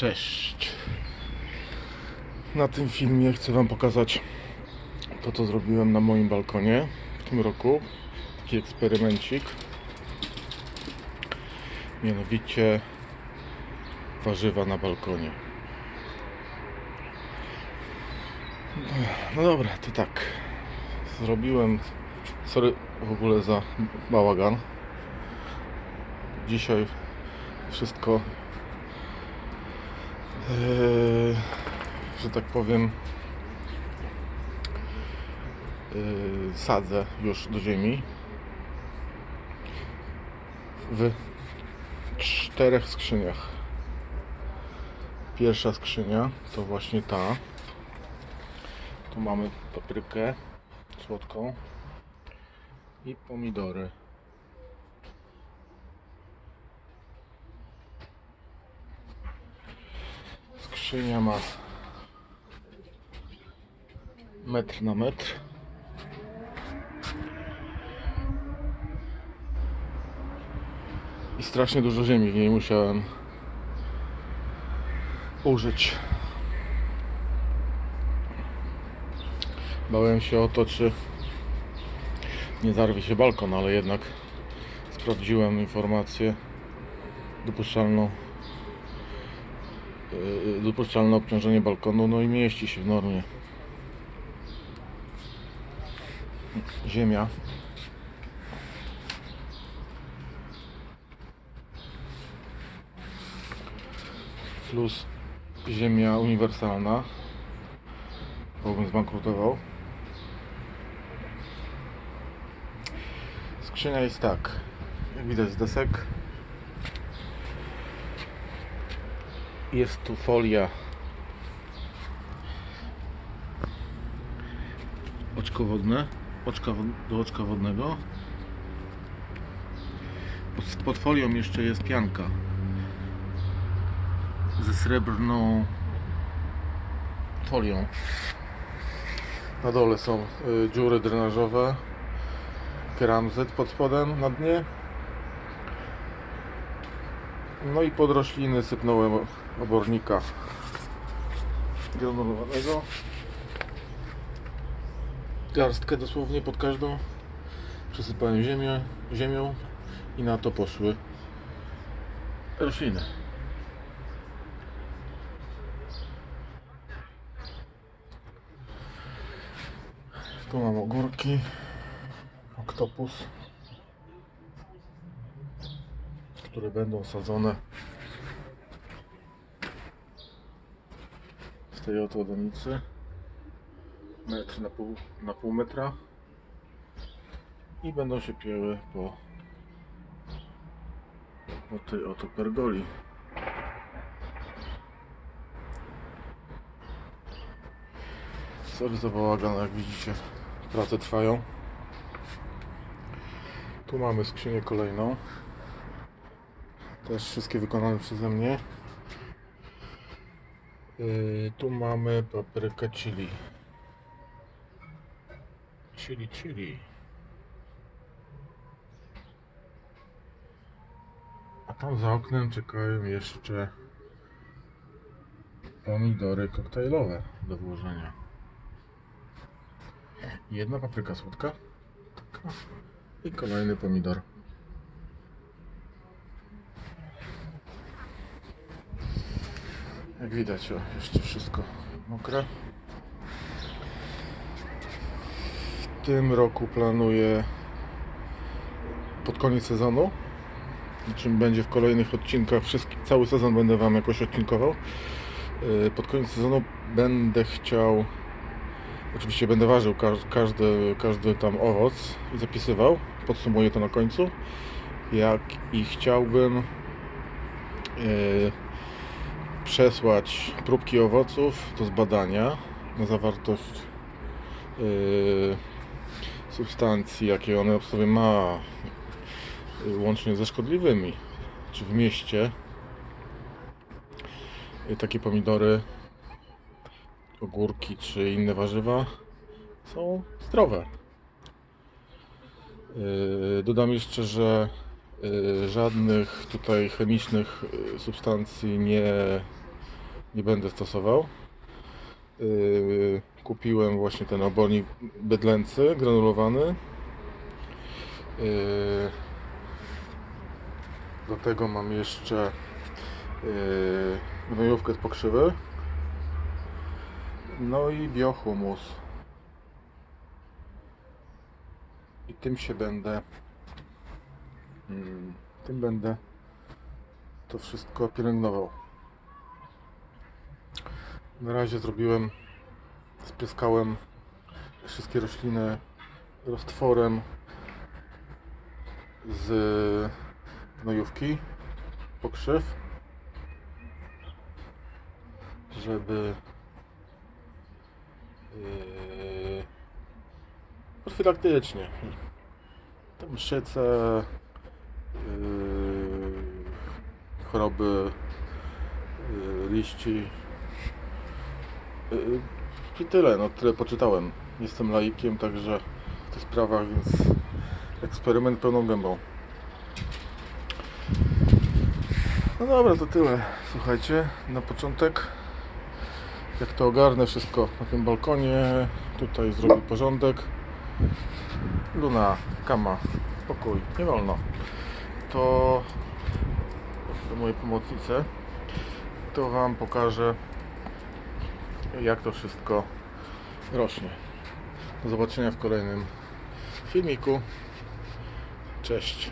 Cześć. Na tym filmie chcę Wam pokazać to, co zrobiłem na moim balkonie w tym roku. Taki eksperymencik. Mianowicie warzywa na balkonie. No dobra, to tak. Zrobiłem. Sorry w ogóle za bałagan. Dzisiaj wszystko że tak powiem, eee, sadzę już do ziemi w czterech skrzyniach. Pierwsza skrzynia to właśnie ta. Tu mamy paprykę słodką i pomidory. Skrzynia ma metr na metr. I strasznie dużo ziemi w niej musiałem użyć. Bałem się o to, czy nie zarwie się balkon, ale jednak sprawdziłem informację dopuszczalną dopuszczalne obciążenie balkonu, no i mieści się w normie. Ziemia. Plus ziemia uniwersalna. Bo bym zbankrutował. Skrzynia jest tak. Jak widać z desek. Jest tu folia oczkowodne, oczka wod- do oczka wodnego. Pod, pod folią jeszcze jest pianka ze srebrną folią. Na dole są y, dziury drenażowe, keramzyt pod spodem na dnie. No i pod rośliny sypnąłem obornika granulowanego. Garstkę dosłownie pod każdą. Przesypałem ziemię, ziemią i na to poszły rośliny. Tu mam ogórki, oktopus, które będą sadzone w tej oto donicy. Metr na pół, na pół metra i będą się pięły po, po tej oto pergoli. Sorry za bałagan, jak widzicie prace trwają. Tu mamy skrzynię kolejną. Też wszystkie wykonane przeze mnie. Yy, tu mamy paprykę chili. Chili, chili. A tam za oknem czekają jeszcze pomidory koktajlowe do włożenia. Jedna papryka słodka. Taka. I kolejny pomidor. Jak widać, o, jeszcze wszystko mokre. W tym roku planuję pod koniec sezonu, czym będzie w kolejnych odcinkach, wszystki, cały sezon będę Wam jakoś odcinkował. Yy, Pod koniec sezonu będę chciał, oczywiście będę ważył każ- każdy, każdy tam owoc i zapisywał, podsumuję to na końcu. Jak i chciałbym yy, przesłać próbki owoców do zbadania na zawartość yy, substancji, jakie one w sobie ma, yy, łącznie ze szkodliwymi. Czy w mieście yy, takie pomidory, ogórki czy inne warzywa są zdrowe. Yy, Dodam jeszcze, że yy, żadnych tutaj chemicznych yy, substancji nie nie będę stosował. Yy, kupiłem właśnie ten obornik bydlęcy granulowany. Yy, do tego mam jeszcze yy, gnojówkę z pokrzywy. No i biohumus. I tym się będę mm, tym będę to wszystko pielęgnował. Na razie zrobiłem, spryskałem wszystkie rośliny roztworem z gnojówki, pokrzyw, żeby yy, profilaktycznie. Mszyce, yy, choroby yy, liści i tyle, no tyle poczytałem. Jestem laikiem, także w tych sprawach, więc eksperyment pełną gębą. No dobra, to tyle. Słuchajcie, na początek jak to ogarnę wszystko na tym balkonie, tutaj zrobię porządek. Luna, kama, spokój, nie wolno. To, to moje pomocnice. To Wam pokażę jak to wszystko rośnie. Do zobaczenia w kolejnym filmiku. Cześć.